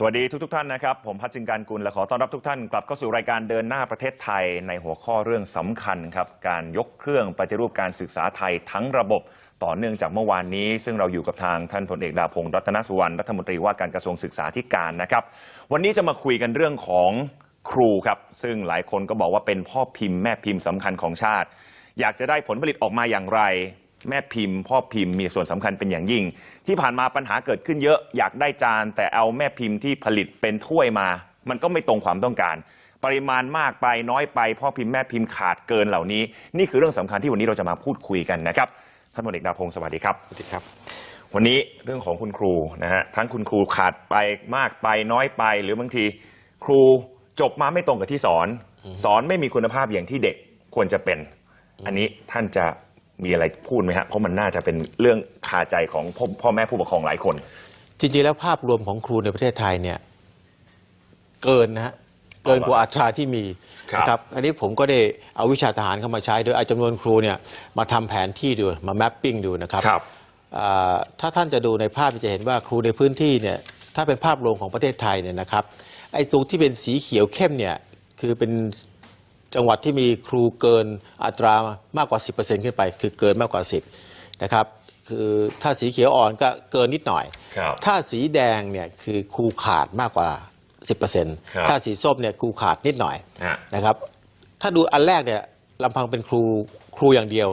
สวัสดีทุกทท่านนะครับ ผมพัชจิงการกุลและขอต้อนรับทุกท่านกลับเข้าสู่รายการเดินหน้าประเทศไทยในหัวข้อเรื่องสำคัญครับ การยกเครื่องปฏิรูปการศึกษาไทยทั้งระบบต่อเนื่องจากเมื่อวานนี้ ซึ่งเราอยู่กับทางท่านพลเอกดาพงศ์รัตนสุวรรณรัฐมนตรีว่าการกระทรวงศึกษาธิการนะครับ วันนี้จะมาคุยกันเรื่องของครูครับซึ่งหลายคนก็บอกว่าเป็นพ่อพิมพ์แม่พิมพ์สำคัญของชาติ อยากจะได้ผลผลิตออกมาอย่างไร แม่พิมพ์พ่อพิมพ์มีส่วนสำคัญเป็นอย่างยิ่ง ที่ผ่านมาปัญหาเกิดขึ้นเยอะอยากได้จาน แต่เอาแม่พิมพ์ที่ผลิตเป็นถ้วยมา มันก็ไม่ตรงความต้องการ ปริมาณมากไปน้อยไป พ่อพิมพ์แม่พิมพ์ขาดเกินเหล่านี้ นี่คือเรื่องสำคัญที่วันนี้เราจะมาพูดคุยกันนะครับท่านพลเอกดาพงศ์สวัสดีครับสวัสดีครับ วันนี้เรื่องของคุณครูนะฮะทั้งคุณครูขาดไปมากไปน้อยไป หรือบางทีครูจบมาไม่ตรงกับที่สอน สอนไม่มีคุณภาพอย่างที่เด็กควรจะเป็น อันนี้ท่านจะ มีอะไรพูดไหมฮะเพราะมันน่าจะเป็นเรื่องคาใจของพ่อพ่อแม่ผู้ปกครองหลายคน จริงๆแล้วภาพรวมของครูในประเทศไทยเนี่ยเกินนะฮะเกินกว่าอัตราที่มีครับนะครับอันนี้ผมก็ได้เอาวิชาทหารเข้ามาใช้โดยเอาจำนวนครูเนี่ยมาทำแผนที่ดูมาแมปปิ้งดูนะครับครับ อ่าถ้าท่านจะดูในภาพจะเห็นว่าครูในพื้นที่เนี่ยถ้าเป็นภาพรวมของประเทศไทยเนี่ยนะครับไอ้ตรงที่เป็นสีเขียวเข้มเนี่ยคือเป็น จังหวัดที่มีครูเกินอัตรามากกว่า 10%ขึ้นไป คือเกินมากกว่า 10นะครับคือถ้าสีเขียวอ่อนก็เกินนิดหน่อย ครับ ถ้าสีแดงเนี่ยคือครูขาดมากกว่า ครับ 10%ถ้าสีส้มเนี่ยครูขาดนิดหน่อย ฮะ นะครับถ้าดูอันแรกเนี่ยลำพังเป็นครูครูอย่างเดียว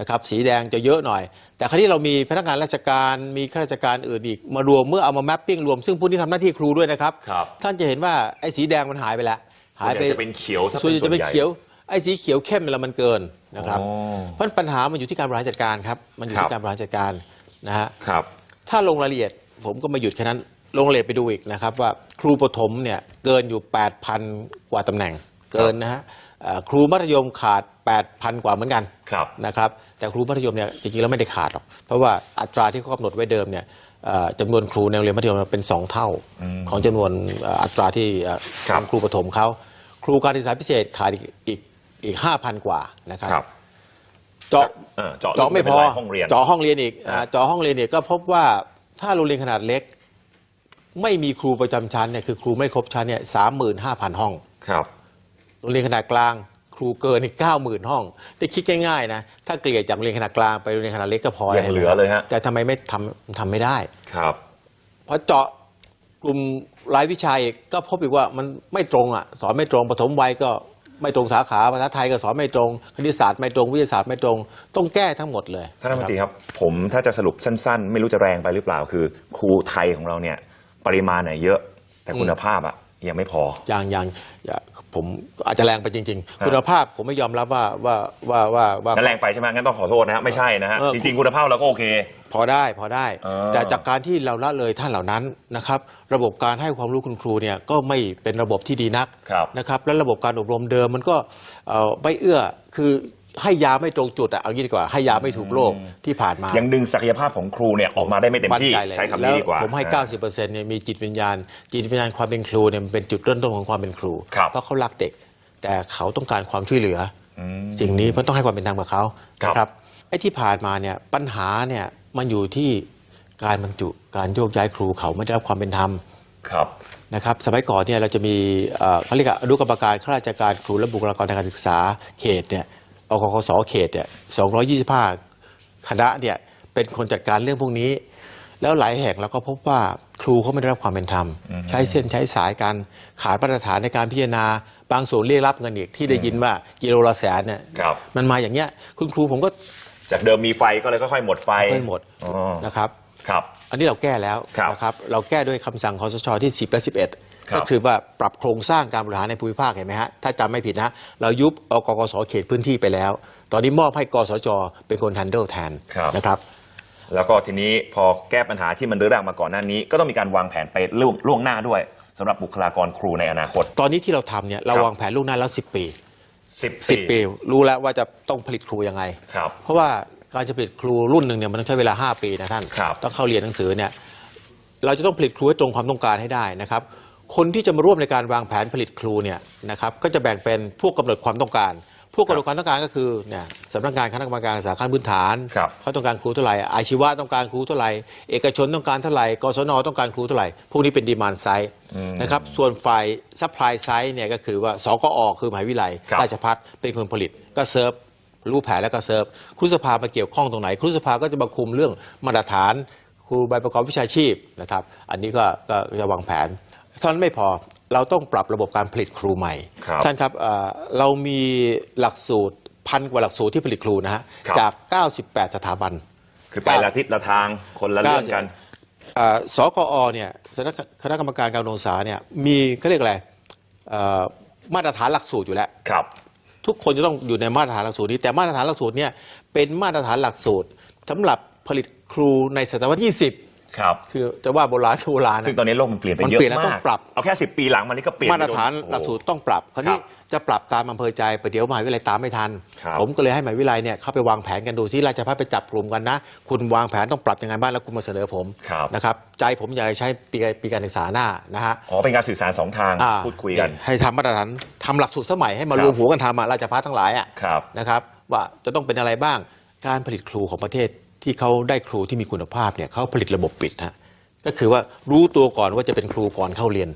นะครับสีแดงจะเยอะหน่อย แต่คราวนี้เรามีพนักงานราชการมีข้าราชการอื่นอีกมารวมเมื่อเอามาแมปปิ้งรวมซึ่งผู้ที่ทำหน้าที่ครูด้วยนะครับ ครับ ท่านจะเห็นว่าไอ้สีแดงมันหายไปแล้ว หายไปส่วนใหญ่จะเป็นเขียวซะเป็นส่วนใหญ่จะเป็นส่วนใหญ่เขียวไอ้สีเขียวเข้มเนี่ยละมันเกินนะครับอ๋อเพราะปัญหามันอยู่ที่การบริหารจัดการครับมันอยู่ครับที่การบริหารจัดการนะฮะครับ ถ้าลงรายละเอียดผมก็ไม่หยุดแค่นั้นลงรายละเอียดไปดูอีกนะครับว่าครูประถมเนี่ยเกินอยู่ 8,000 กว่าตำแหน่งเกินนะฮะเอ่อครูมัธยมขาด 8,000 กว่าเหมือนกันครับนะครับแต่ครูมัธยมเนี่ยจริงๆแล้วไม่ได้ขาดหรอกเพราะว่าอัตราที่เขากำหนดไว้เดิมเนี่ยเอ่อจำนวนครูในโรงเรียนมัธยมเป็น 2 เท่า ของจำนวนเอ่ออัตราที่เอ่อครับของครูประถมเขา ครูการศึกษาพิเศษขาดอีกอีกอีก5,000กว่านะครับครับ เจาะเออเจาะเจาะไม่พอเป็นรายห้องเรียน เจาะห้องเรียนอีกอ่าอ่าเจาะห้องเรียนอีกก็พบว่าถ้าโรงเรียนขนาดเล็ก ไม่มีครูประจำชั้นเนี่ยคือครูไม่ครบชั้นเนี่ยสามหมื่นห้าพันห้อง ครับ โรงเรียนขนาดกลาง ครูเกินอีกเก้าหมื่นห้อง ได้คิดง่ายๆนะถ้าเกลี่ยจากโรงเรียนขนาดกลางไปโรงเรียนขนาดเล็กก็พอยังเหลือเลยฮะ แต่ทำไมไม่ทำทำไม่ได้ ครับพอเจาะกลุ่ม รายวิชาอีกก็พบอีกว่ามันไม่ตรงอะสอนไม่ตรงปฐมวัยก็ไม่ตรงสาขาภาษาไทยก็สอนไม่ตรงคณิตศาสตร์ไม่ตรงวิทยาศาสตร์ไม่ตรง ต้องแก้ทั้งหมดเลยท่านรัฐมนตรีครับ ผมถ้าจะสรุปสั้น ๆ ไม่รู้จะแรงไปหรือเปล่า คือ ครูไทยของเราเนี่ย ปริมาณเนี่ยเยอะ แต่คุณภาพอะ ยังไม่พอ อย่างอย่างอย่าผมอาจจะแรงไปจริงฮะๆคุณภาพผมไม่ยอมรับว่าว่าว่าว่าว่า นั่นแรงไปใช่ไหมงั้นต้องขอโทษนะฮะไม่ใช่นะฮะเออ จริงๆคุณภาพเราก็โอเค พอได้พอได้อ่าแต่จากการที่เราละเลยท่านเหล่านั้นนะครับ ระบบการให้ความรู้คุณครูเนี่ยก็ไม่เป็นระบบที่ดีนัก ครับ นะครับและระบบการอบรมเดิมมันก็เอ่อไม่เอื้อคือ ให้ยาไม่ตรงจุดอะเอางี้ดีกว่าให้ยาไม่ถูกโรคที่ผ่านมายังดึงศักยภาพของครูเนี่ยออกมาได้ไม่เต็มที่นใจเลยใช้คำแล้นี้วดีกว่าผมให้อ่า90%เนี่ยมีจิตวิญญาณ จิตวิญญาณความเป็นครูเนี่ยมันเป็นจุดเริ่มต้นของความเป็นครูครับเพราะเขารักเด็ก แต่เขาต้องการความช่วยเหลืออมสิ่งนี้มันต้องให้ความเป็นธรรมกับเขาครับนะครับไอ้ที่ผ่านมาเนี่ยปัญหาเนี่ยมันอยู่ที่การบรรจุการโยกย้ายครูเขาไม่ได้รับความเป็นธรรมครับนะครับสมัยก่อนเนี่ยเราจะมีเอ่อเขาเรียกว่าอนุกรรมการข้าราชการครูและบุคลากรทางการศึกษาเขตเนี่ย อกคสเขตเนี่ย225คณะเนี่ยเป็นคนจัดการเรื่องพวกนี้ แล้วหลายแห่งเราก็พบว่าครูเขาไม่ได้รับความเป็นธรรม ใช้เส้นใช้สายกันขาดมาตรฐานในการพิจารณา บางส่วนเรียกรับเงินอีกที่ได้ยินว่ากิโลละแสนเนี่ยครับ มันมาอย่างเงี้ยคุณครูผมก็จากเดิมมีไฟก็เลยค่อยๆหมดไฟไม่หมดอ๋อนะครับ ครับ อันนี้เราแก้แล้วครับ นะครับ เราแก้ด้วยคำสั่งคอสชที่ 10และ11ครับ ก็คือว่าปรับโครงสร้างการบริหารในภูมิภาคเห็นไหมฮะ ถ้าจำไม่ผิดนะ เรายุบอกกสเขตพื้นที่ไปแล้ว ตอนนี้มอบให้กสจเป็นคนทันเดิลแทนครับนะครับแล้วก็ทีนี้พอแก้ปัญหาที่มันเรื้อรังมาก่อนหน้านี้ ก็ต้องมีการวางแผนไปล่วงล่วงหน้าด้วยสำหรับบุคลากรครูในอนาคต ตอนนี้ที่เราทำเนี่ยเราครับวางแผนล่วงหน้าแล้ว10ปี10 10ปี รู้แล้วว่าจะต้องผลิตครูยังไงครับเพราะว่าการจะผลิตครูรุ่นหนึ่งเนี่ยมันต้องใช้เวลา 5 ปีนะท่านครับต้องเข้าเรียนหนังสือเนี่ยเราจะต้องผลิตครูให้ตรงความต้องการให้ได้นะครับ คนที่จะมาร่วมในการวางแผนผลิตครูเนี่ยนะครับก็จะแบ่งเป็นผู้กำหนดความต้องการผผู้กำหนดความต้องการก็คือเนี่ยสำนักงานคณะกรรมการศึกษาขั้นพื้นฐานครับเขาต้องการครูเท่าไหร่อาชีวะต้องการครูเท่าไหร่เอกชนต้องการเท่าไหร่กศนต้องการครูเท่าไหร่พวกนี้เป็นดีมานไซด์นะครับส่วนฝ่ายซัพพลายไซด์เนี่ยก็คือว่าสกอคือมหาวิทยาลัยครับราชพัฒเป็นคนผลิตก็เซิร์ฟรู้แผนแล้วก็เซิร์ฟครูสภามาเกี่ยวข้องตรงไหนครูสภาก็จะมาคุมเรื่องมาตรฐานครูใบประกอบวิชาชีพนะครับ อันนี้ก็ก็จะวางแผนเท่านั้นไม่พอเราต้องปรับระบบการผลิตครูใหม่ ครับท่านครับเอ่อเรามีหลักสูตรพันกว่าหลักสูตรที่ผลิตครูนะฮะครับ จาก 98 สถาบัน คือไปละทิศละทางคนละเรื่องกัน เอ่อสกอเนี่ยสำนักคณะกรรมการการศึกษาเนี่ยมีเขาเรียกอะไรเอ่อมาตรฐานหลักสูตรอยู่แล้ว ครับ ทุกคนจะต้องอยู่ในมาตรฐานหลักสูตรนี้ แต่มาตรฐานหลักสูตรเนี่ยเป็นมาตรฐานหลักสูตรสำหรับผลิตครูในศตวรรษที่20 ครับ คือจะว่าโบราณก็โบราณซึ่งนะตอนนี้โลกมันเปลี่ยนไปมันเยอะเปลี่ยนแล้วมาต้อกงปรับ เอาแค่10ปีหลังมันนี่ก็เปลี่ยนมาตรฐานไปโดนหลักสูตรต้องปรับ คราวนี้ครับจะปรับตามอำเภอใจประเดี๋ยวมหาวิทยาลัยตามไม่ทัน ครับ ผมก็เลยให้มหาวิทยาลัยเนี่ยเข้าไปวางแผนกันดูที่ราชพัฒไปจับกลุ่มกันนะ คุณวางแผนต้องปรับยังไงบ้างแล้วคุณมาเสนอผมครับนะครับใจผมอยากจะใช้ปีปีการศึกษาหน้านะฮะอ๋อเป็นการสื่อสารสองทางอ่าพูดคุยกัน ให้ทำมาตรฐานทำหลักสูตรสมัยให้มาครับ รวมหัวกันทำอะราชพัฒทั้งหลายอะ ครับ นะครับว่าจะต้องเป็นอะไรบ้างการผลิตครูของประเทศ ที่เขาได้ครูที่มีคุณภาพเนี่ยเขาผลิตระบบปิดฮะก็คือว่ารู้ตัวก่อนว่าจะเป็นครูก่อนเข้าเรียน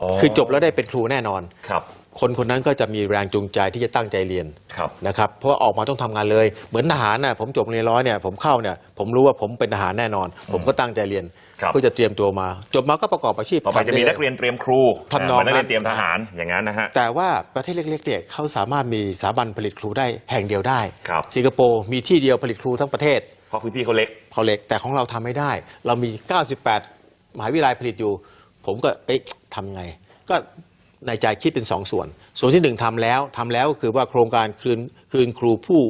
อ๋อคือจบแล้วได้เป็นครูแน่นอนครับ คนคนนั้นก็จะมีแรงจูงใจที่จะตั้งใจเรียนครับนะครับเพราะว่าออกมาต้องทำงานเลย เหมือนทหารน่ะผมจบเรียนร้อยเนี่ยผมเข้าเนี่ยผมรู้ว่าผมเป็นทหารแน่นอน ผมก็ตั้งใจเรียนครับเพื่อจะเตรียมตัวมา จบมาก็ประกอบอาชีพต่อไปจะมีทำด้ลนักเรียนเตรียมครูทำนองเหมืนักเรียนั้นนเตรียมทหารอย่างนั้นนะฮะแต่ว่าประเทศเล็กๆเนี่ยเขาสามารถมีสถาบันผลิตครูได้แห่งเดียวได้ครับสิงคโปร์มีที่เดียวผลิตครูทั้งประเทศ เพราะพื้นที่เขาเล็ก เขาเล็กแต่ของเราทำไม่ได้ เรามี 98มหาวิทยาลัยผลิตอยู่ ผมก็เอ๊ะทำไง ก็ในใจคิดเป็น 2ส่วน ส่วนที่1ทำแล้วทำแล้วก็คือว่าโครงการคืนคืนครูผู้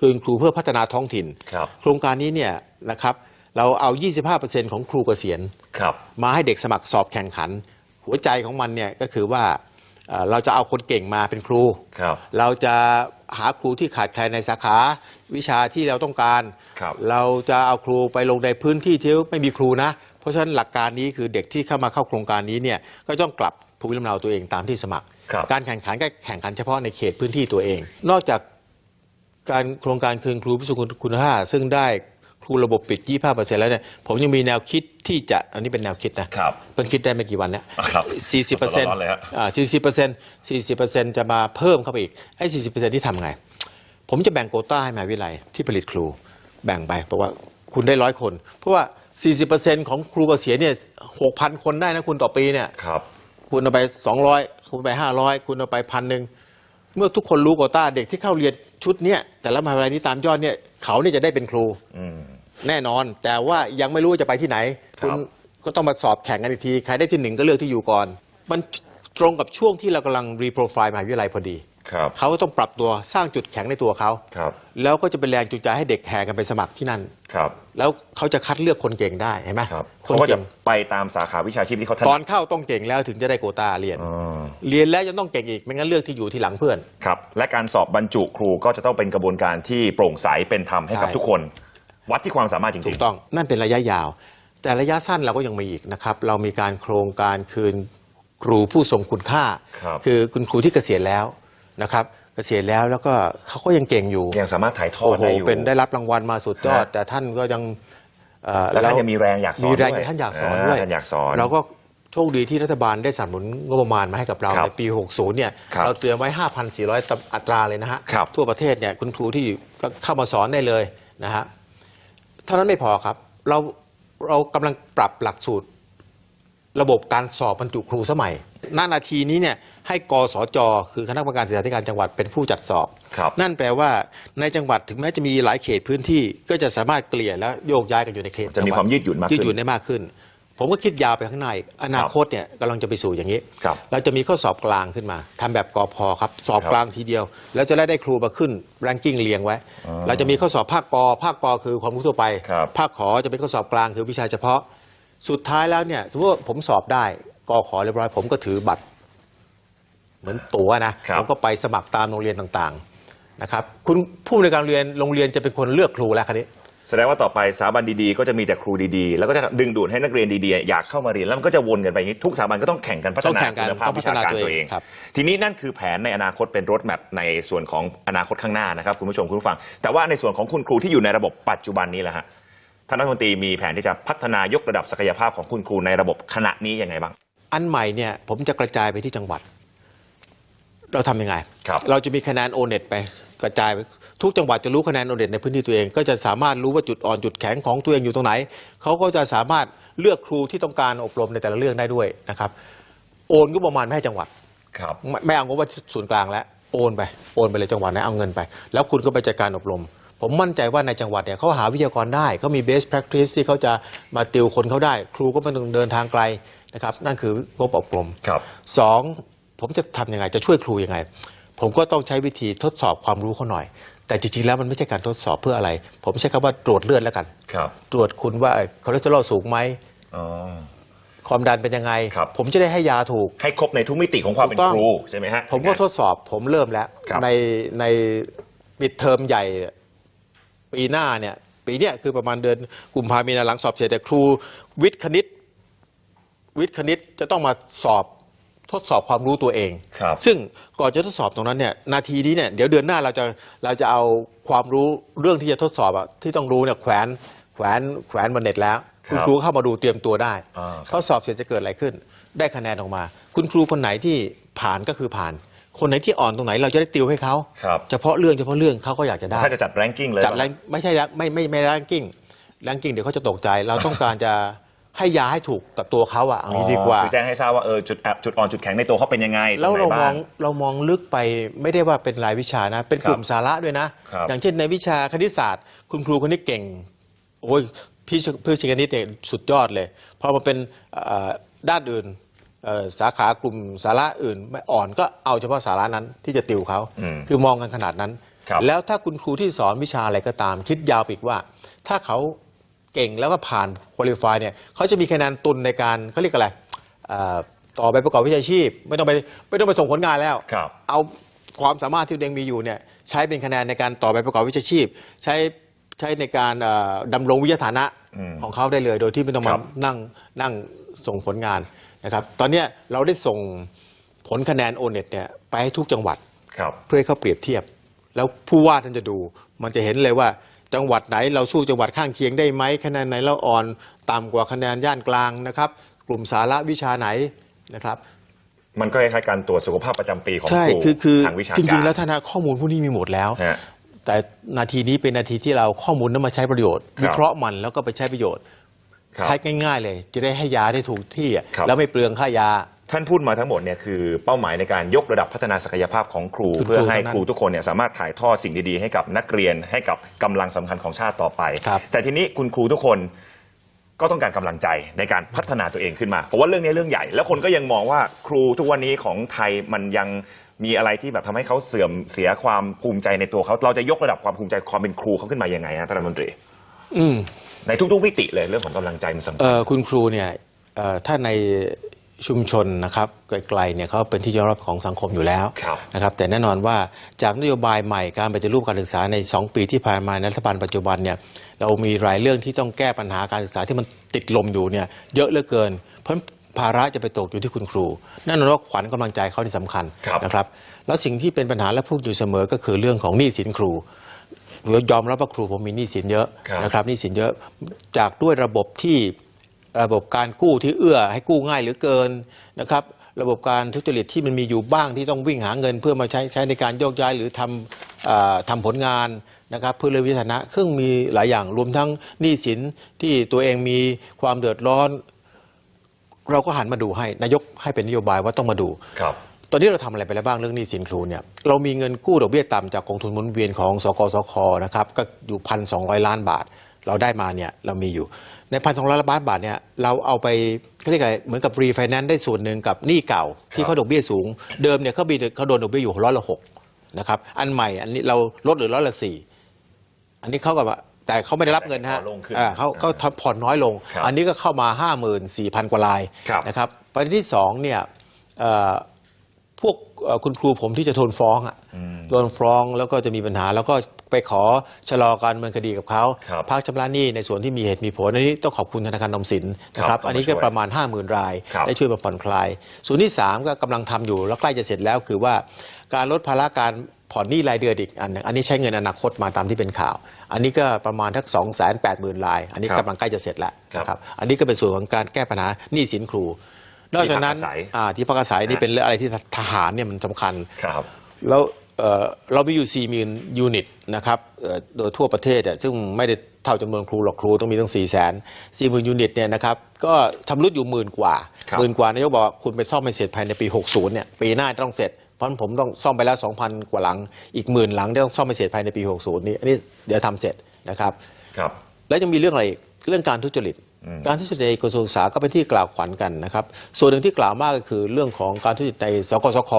คืนครูเพื่อพัฒนาท้องถิ่น ครับ โครงการนี้เนี่ยนะครับเราเอา 25%ของครูเกษียณ ครับ มาให้เด็กสมัครสอบแข่งขัน หัวใจของมันเนี่ยก็คือว่าเอ่อเราจะเอาคนเก่งมาเป็นครู ครับ เราจะหาครูที่ขาดแคลนในสาขา วิชาที่เราต้องการ ครับเราจะเอาครูไปลงในพื้นที่ที่ไม่มีครูนะ เพราะฉะนั้นหลักการนี้คือเด็กที่เข้ามาเข้าโครงการนี้เนี่ยก็ต้องกลับภูมิลำเนาตัวเองตามที่สมัคร ครับ การแข่งขันก็แข่งขันเฉพาะในเขตพื้นที่ตัวเอง นอกจากการโครงการคืนครูผู้ทรงคุณค่าซึ่งได้ครูระบบปิด 25%แล้วเนี่ยผมยังมีแนวคิดที่จะอันนี้เป็นแนวคิดนะครับเพิ่งคิดได้ไม่กี่วันเนี่ย ครับ40%ร้อนๆเลยฮะ อ่า40เปอร์เซ็นต์40เปอร์เซ็นต์จะมาเพิ่มเข้าไปอีกไอ้40เปอร์เซ็นต์ที่ทำไง ผมจะแบ่งโควต้าให้มหาวิทยาลัยที่ผลิตครูแบ่งไปเพราะว่าคุณได้ร้อยคน เพราะว่า 40เปอร์เซ็นต์ของครูเกษียณเนี่ย6,000 คนได้นะคุณต่อปีเนี่ยครับคุณเอาไป 200 คุณไป 500 คุณเอาไปพันหนึ่งเมื่อทุกคนรู้โควต้าเด็กที่เข้าเรียนชุดเนี้ยแต่ละมหาวิทยาลัยนี้ตามยอดเนี่ยเขาเนี่ยจะได้เป็นครูอืมแน่นอน แต่ว่ายังไม่รู้ว่าจะไปที่ไหนครับณก็ต้องมาสอบแข่งกันอีกที ใครได้ที่หนึ่งก็เลือกที่อยู่ก่อน มันตรงกับช่วงที่เรากำลังรีโปรไฟล์มหาวิทยาลัยพอดี ครับเขาก็ต้องปรับตัวสร้างจุดแข็งในตัวเขาครับแล้วก็จะเป็นแรงจูงใจให้เด็กแห่กันไปสมัครที่นั่นครับแล้วเขาจะคัดเลือกคนเก่งได้เห็นไหมครับคเขานก็จะเก่งไปตามสาขาวิชาชีพที่เขาถตนัอดนเข้าต้องเก่งแล้วถึงจะได้โควต้าเรียนอ๋อเรียนแล้วยังต้องเก่งอีกไม่งั้นเลือกที่อยู่ที่หลังเพื่อนครับและการสอบบรรจุครูก็จะต้องเป็นกระบวนการที่โปร่งใสเป็นธรรมให้กับใช่ทุกคน วัดที่ความสามารถจถูริงกต้องนั่นเป็นระยะยาว แต่ระยะสั้นเราก็ยังมีอีกนะครับเรามีการโครงการคืนครูผู้ทรงคุณค่าครับอคุณครูที่เกษียณแล้ว นะครับเกษียณแล้วแล้วก็เขาก็ยังเก่งอยู่ๆยังสามารถถ่ายทอโอ้ดโหได้อยู่ เป็นได้รับรางวัลมาสุดยอด ฮะ แต่ท่านก็ยังเอ่อแล้วท่านยังมีแรงอยากสอนมีแรงด้วยท่านอยากสอนด้วยท่านอยากสอน เราก็โชคดีที่รัฐบาลได้สนับสนุนงบประมาณมาให้กับเราครับในปี 60 เนี่ยครับเราเตรียมไว้ 5,400ตำอัตราเลยนะฮะครับ ทั่วประเทศเนี่ยคุณครูที่ก็เข้ามาสอนได้เลยนะฮะเท่านั้นไม่พอครับ เราเรากำลังปรับหลักสูตร ระบบการสอบบรรจุครูสมัยณนาทีนี้เนี่ยให้กสจ คือคณะกรรมการศึกษาธิการจังหวัดเป็นผู้จัดสอบ ครับ นั่นแปลว่าในจังหวัดถึงแม้จะมีหลายเขตพื้นที่ก็จะสามารถเกลี่ยและโยกย้ายกันอยู่ในเขตจะมีงหความยืดหยุ่นมากขึ้นยืดหยุ่นได้มากขึ้น ผมก็คิดยาวไปข้างหน้าอีกอนาคตเนี่ยกำลังจะไปสู่อย่างนี้ ครับเราจะมีข้อสอบกลางขึ้นมาทำแบบกอพอครับสอบครับกลางทีเดียว แล้วจะได้ได้ครูมาขึ้นแรงกิ้งเรียงไว้อ๋อเราจะมีข้อสอบภาคกอภาคกอคือความรู้ทั่วไป ครับ ภาคขอจะเป็นข้อสอบกลางคือวิชาเฉพาะ สุดท้ายแล้วเนี่ยสมมติว่าผมสอบได้กอขอเรียบร้อย ผมก็ถือบัตร เหมือนตั๋วนะครับ ผมก็ไปสมัครตามโรงเรียนต่างๆนะครับ คุณผู้ในวยการเรียนโรงเรียนจะเป็นคนเลือกครูแล้วคันนี้ แสดงว่าต่อไปสถาบันดีๆ ก็จะมีแต่ครูดีๆ แล้วก็จะดึงดูดให้นักเรียนดีๆ อยากเข้ามาเรียน แล้วมันก็จะวนกันไปอย่างนี้ทุกสถาบันก็ต้องแข่งกันพัฒต้องนาแข่งกันคุณภาพต้องพัวิฒชานาการตัวเองตัวเอง ครับ ทีนี้นั่นคือแผนในอนาคตเป็นรถแมพในส่วนของอนาคตข้างหน้านะครับคุณผู้ชมคุณผู้ฟัง แต่ว่าในส่วนของคุณครูที่อยู่ในระบบปัจจุบันนี้แหละฮะ ท่านรัฐมนตรีมีแผนที่จะพัฒนายกระดับศักยภาพของคุณครูในระบบขณะนี้ยังไงบ้าง อันใหม่เนี่ยผมจะกระจายไปที่จังหวัด เราทำยังไง ครับเราจะมีคะแนนโอเน็ตไปกระจายไปทุกจังหวัดจะรู้คะแนนโอเน็ตในพื้นที่ตัวเอง ก็จะสามารถรู้ว่าจุดอ่อนจุดแข็งของตัวเองอยู่ตรงไหน เขาก็จะสามารถเลือกครูที่ต้องการอบรมในแต่ละเรื่องได้ด้วยนะครับโอนก็ประมาณไม่ให้จังหวัด ครับ ไม่ไม่เอางบว่าศูนย์กลางแล้วโอนไปโอนไปเลยจังหวัดนะเอาเงินไป แล้วคุณก็ไปจัดการอบรม ผมมั่นใจว่าในจังหวัดเนี่ยเขาหาวิทยากรได้เขามี best practice ที่เขาจะมาติวคนเขาได้ ครูก็ไม่ต้องเดินทางไกลนะครับ นั่นคืองบอบรมครับ สองผมจะทำยังไงจะช่วยครูยังไง ผมก็ต้องใช้วิธีทดสอบความรู้เขาหน่อย แต่จริงๆแล้วมันไม่ใช่การทดสอบเพื่ออะไร ผมใช้คำว่าตรวจเลือดแล้วกัน ครับตรวจคุณว่าคอเลสเตอรอลสูงไหมอ๋อ ความดันเป็นยังไง ครับ ผมจะได้ให้ยาถูก ให้ครบในทุกมิติของความเป็นถูกต้อง ครูใช่ไหมฮะ ผมก็ทดสอบผมเริ่มแล้ว ครับ ในในปิดเทอมใหญ่ ปีหน้าเนี่ยปีเนี้ยคือประมาณเดือนกุมภามีนาหลังสอบเสร็จแต่ครูวิทย์คณิต วิทย์คณิตจะต้องมาสอบทดสอบความรู้ตัวเอง ครับ ซึ่งก่อนจะทดสอบตรงนั้นเนี่ยนาทีนี้เนี่ยเดี๋ยวเดือนหน้าเราจะเราจะเอาความรู้เรื่องที่จะทดสอบอะที่ต้องรู้เนี่ยแขวนแขวนแขวนบนเน็ตแล้วครับคุณครูเข้ามาดูเตรียมตัวได้อ่าครับเขาสอบเสร็จจะเกิดอะไรขึ้น ได้คะแนนออกมา คุณครูคนไหนที่ผ่านก็คือผ่าน คนไหนที่อ่อนตรงไหนเราจะได้ติวให้เขาครับเฉพาะเรื่องเฉพาะเรื่องเขาก็อยากจะได้ถ้าจะจัดแรงกิ้งเลยจัดแรงไม่ใช่ไม่ไม่ไม่แรงกิ้งแรงกิ้งเดี๋ยวเขาจะตกใจ เราต้องการจะให้ยาให้ถูกกับตัวเขาอะเอางี้ดีกว่าคือแจ้งให้ทราบว่าเออจุดแอบจุดอ่อนจุดแข็งในตัวเขาเป็นยังไงแล้วตงไหนเรามบ้องเรามองลึกไปไม่ได้ว่าเป็นรายวิชานะ เป็นกลุ่มครับสาระด้วยนะครับอย่างเช่นในวิชาคณิตศาสตร์ คุณครูคนนี้เก่งโอ้ยพี่พี่ชิคณิตเนี่ยสุดยอดเลยพอมาเป็นเอ่อด้านอื่นเอ่อ สาขากลุ่มสาระอื่นไม่อ่อนก็เอาเฉพาะสาระนั้นที่จะติวเขาอืมคือมองกันขนาดนั้น ครับแล้วถ้าคุณครูที่สอนวิชาอะไรก็ตามคิดยาวไปอีกว่า ถ้าเขาเก่งแล้วก็ผ่านคุริฟายเนี่ยเขาจะมีคะแนนตุนในการเขาเรียกอะไรเอ่อต่อไปประกอบวิชาชีพ ไม่ต้องไปไม่ต้องไปส่งผลงานแล้ว ครับ เอาความสามารถที่ตัวเองมีอยู่เนี่ยใช้เป็นคะแนนในการต่อไปประกอบวิชาชีพ ใช้ใช้ในการเอ่อดำรงวิทยาฐานะอืมของเขาได้เลย โดยที่ไม่ต้องมาครับ นั่งนั่งส่งผลงาน นะครับตอนเนี้ยเราได้ส่งผลคะแนนโอเน็ตเนี่ยไปให้ทุกจังหวัดครับเพื่อให้เขาเปรียบเทียบ แล้วผู้ว่าท่านจะดู มันจะเห็นเลยว่าจังหวัดไหนเราสู้จังหวัดข้างเคียงได้ไหมคะแนนไหนเราอ่อนต่ำกว่าคะแนนย่านกลางนะครับ กลุ่มสาระวิชาไหนนะครับ มันก็คล้ายๆการตรวจสุขภาพประจำปีของใช่ครูคือคือทางวิชาจการริงๆ แล้วท่านนะข้อมูลพวกนี้มีหมดแล้วฮะแต่นาทีนี้เป็นนาทีที่เราข้อมูลนั้นมาใช้ประโยชน์ครับวิเคราะห์มันแล้วก็ไปใช้ประโยชน์ ครับใช้ง่ายๆเลย จะได้ให้ยาได้ถูกที่อะครับ แล้วไม่เปลืองค่ายา ท่านพูดมาทั้งหมดเนี่ยคือเป้าหมายในการยกระดับพัฒนาศักยภาพของครูคือเพื่อให้ครูเท่านั้นครูทุกคนเนี่ยสามารถถ่ายทอดสิ่งดีๆ ให้กับนักเรียนให้กับกำลังสำคัญของชาติต่อไป ครับ แต่ทีนี้คุณครูทุกคนก็ต้องการกำลังใจในการพัฒนาตัวเองขึ้นมาเพราะว่าเรื่องนี้เรื่องใหญ่ แล้วคนก็ยังมองว่าครูทุกวันนี้ของไทยมันยังมีอะไรที่แบบทำให้เขาเสื่อมเสียความภูมิใจในตัวเขาเราจะยกระดับความภูมิใจความเป็นครูเขาขึ้นมายังไงฮะท่านรัฐมนตรี อืม ในทุกๆมิติเลยเรื่องของกำลังใจมันสำคัญ เอ่อคุณครูเนี่ยเอ่อถ้าในชุมชนนะครับไกลๆเนี่ยเขาเป็นที่ยอมรับของสังคมอยู่แล้วครับ นะครับ แต่แน่นอนว่าจากนโยบายใหม่การปฏิรูปการศึกษาใน 2 ปีที่ผ่านมาในรัฐบาลปัจจุบันเนี่ยเรามีหลายเรื่องที่ต้องแก้ปัญหาการศึกษาที่มันติดลมอยู่เนี่ยเยอะเหลือเกิน เพราะภาระจะไปตกอยู่ที่คุณครูแน่นอนว่าขวัญกำลังใจเขาที่สำคัญครับ นะครับ แล้วสิ่งที่เป็นปัญหาและพูดอยู่เสมอก็คือเรื่องของหนี้สินครู ยอมรับว่าครูผมมีหนี้สินเยอะครับนะครับหนี้สินเยอะจากด้วยระบบที่ระบบการกู้ที่เอื้อให้กู้ง่ายเหลือเกินนะครับระบบการทุจริตที่มันมีอยู่บ้างที่ต้องวิ่งหาเงิน เพื่อมาใช้ใช้ในการโยกย้ายหรือทำเอ่อทำผลงานนะครับเพื่อเรื่องวิทยานะซึ่งมีหลายอย่างรวมทั้งหนี้สินที่ตัวเองมีความเดือดร้อน เราก็หันมาดูให้นายกให้เป็นนโยบายว่าต้องมาดูครับ ตอนนี้เราทำอะไรไปแล้วบ้างเรื่องหนี้สินครูเนี่ยเรามีเงินกู้ดอกเบี้ยต่ำจากกองทุนหมุนเวียนของสกสคนะครับก็อยู่พันสองล้านบาท เราได้มาเนี่ยเรามีอยู่ในพันสองร้อยล้านบาทเนี่ยเราเอาไปเขาเรียกอะไรเหมือนกับรีไฟแนนซ์ได้ส่วนหนึ่งกับหนี้เก่าที่เขาดอกเบี้ยสูง เดิมเนี่ยเขาบีเขาโดนดอกเบี้ยอยู่ร้อยละหกนะครับอันใหม่อันนี้เราลดเหลือร้อยละสี่อันนี้เขากับว่าแต่เขาไม่ได้รับเงินฮะแต่ขอลงขึ้นอ่าเขาเขาทำผ่อนน้อยลงครับอันนี้ก็เข้ามา 5 4 0 0 0 กว่าลายครับนะครับประเด็นที่สองเนี่ยเอ่อ พวกเอ่อคุณครูผมที่จะโดนฟ้องอะโดนฟ้องแล้วก็จะมีปัญหา แล้วก็ไปขอชะลอการดำเนินคดีกับเขาครับพักชำระหนี้ในส่วนที่มีเหตุมีผลอันนี้ต้องขอบคุณธนาคารนอมสินนะคครัรับบอันนี้ก็เข้ามาช่วยประมาณ 50,000 รายครับได้ช่วยมาผ่อนคลาย ส่วนที่ 3 ก็กำลังทำอยู่แล้วใกล้จะเสร็จแล้วคือว่าการลดภาระการผ่อนหนี้รายเดือนอีกอันหนึงอันนี้ใช้เงินอนาคตมาตามที่เป็นข่าว อันนี้ก็ประมาณทัก2 8 0 0 0 0ราย อันนี้ครับกำลังใกล้จะเสร็จแล้วครับนะครับอันนี้ก็เป็นส่วนของการแก้ปัญหาหนี้สินครู นอกจากนั้นที่พักอาศัย อ่าที่พักอาศัยนี่เป็นเรื่องอะไรที่ทหารเนี่ยมันสำคัญ ครับ แล้วเอ่อเรามีอยู่ 4 0 0 0 0ยูนิตนะครับเอ่อโดยทั่วประเทศเนี่ยซึ่งไม่ได้เท่าจำนวนครูหรอกครูต้องมีตั้ง 4 0 0 0 0 0 4 0 0 0 0 ยูนิตเนี่ยนะครับก็ชำรุดอยู่หมื่นกว่าครับ หมื่นกว่านายกบอกว่าคุณไปซ่อมไม่เสร็จภายในปี 60เนี่ยปีหน้าจะต้องเสร็จ เพราะฉะนั้นผมต้องซ่อมไปแล้ว 2,000 กว่าหลัง อีกหมื่นหลังที่ต้องซ่อมไม่เสร็จภายในปี 60 นี่อันนี้เดี๋ยวทำเสร็จนะครับ ครับ แล้วยังมีเรื่องอะไรอีกเรื่องการทุจริต การทุจริตในกระทรวงศึกษาก็เป็นที่กล่าวขวัญกันนะครับ ส่วนหนึ่งที่กล่าวมากก็คือเรื่องของการทุจริตในสกสค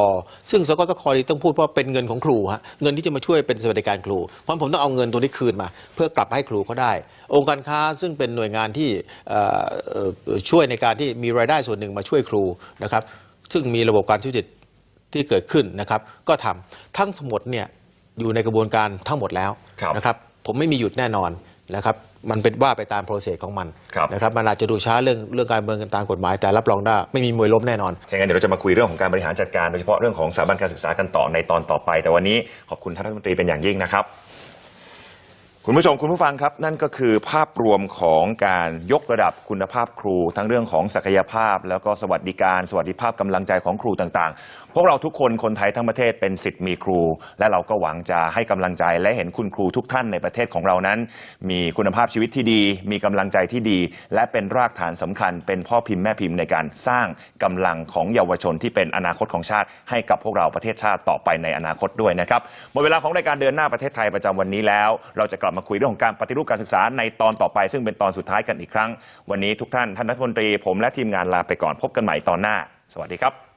ซึ่งสกสคนี่ต้องพูดว่าเป็นเงินของครูฮะเงินที่จะมาช่วยเป็นสวัสดิการครูเพราะผมต้องเอาเงินตัวนี้คืนมา เพื่อกลับให้ครูเขาได้ องค์การค้าซึ่งเป็นหน่วยงานที่เอ่อเอ่อช่วยในการที่มีรายได้ส่วนหนึ่งมาช่วยครูนะครับ ซึ่งมีระบบการทุจริตที่เกิดขึ้นนะครับ ก็ทำทั้งหมดเนี่ยอยู่ในกระบวนการทั้งหมดแล้วครับนะครับ ผมไม่มีหยุดแน่นอน นะครับมันเป็นว่าไปตามโปรเซสของมันครับนะครับมันอาจจะดูช้าเรื่องเรื่องการเมืองกันตามกฎหมาย แต่รับรองได้ไม่มีมวยล้มแน่นอนถ้างั้นเดี๋ยวเราจะมาคุยเรื่องของการบริหารจัดการโดยเฉพาะเรื่องของสถาบันการศึกษากันต่อในตอนต่อไป แต่วันนี้ขอบคุณท่านรัฐมนตรีเป็นอย่างยิ่งนะครับ คุณผู้ชมคุณผู้ฟังครับ นั่นก็คือภาพรวมของการยกระดับคุณภาพครู ทั้งเรื่องของศักยภาพ แล้วก็สวัสดิการ สวัสดิภาพกำลังใจของครูต่างๆ พวกเราทุกคนคนไทยทั้งประเทศเป็นสิทธิ์มีครู และเราก็หวังจะให้กำลังใจและเห็นคุณครูทุกท่านในประเทศของเรานั้น มีคุณภาพชีวิตที่ดี มีกำลังใจที่ดี และเป็นรากฐานสำคัญ เป็นพ่อพิมพ์แม่พิมพ์ในการสร้างกำลังของเยาวชนที่เป็นอนาคตของชาติ ให้กับพวกเราประเทศชาติต่อไปในอนาคตด้วยนะครับหมดเวลาของรายการเดินหน้าประเทศไทยประจำวันนี้แล้ว เราจะกลับมาคุยเรื่องของการปฏิรูปการศึกษาในตอนต่อไป ซึ่งเป็นตอนสุดท้ายกันอีกครั้ง วันนี้ทุกท่านท่านรัฐมนตรี ผมและทีมงานลาไปก่อนพบกันใหม่ตอนหน้า สวัสดีครับ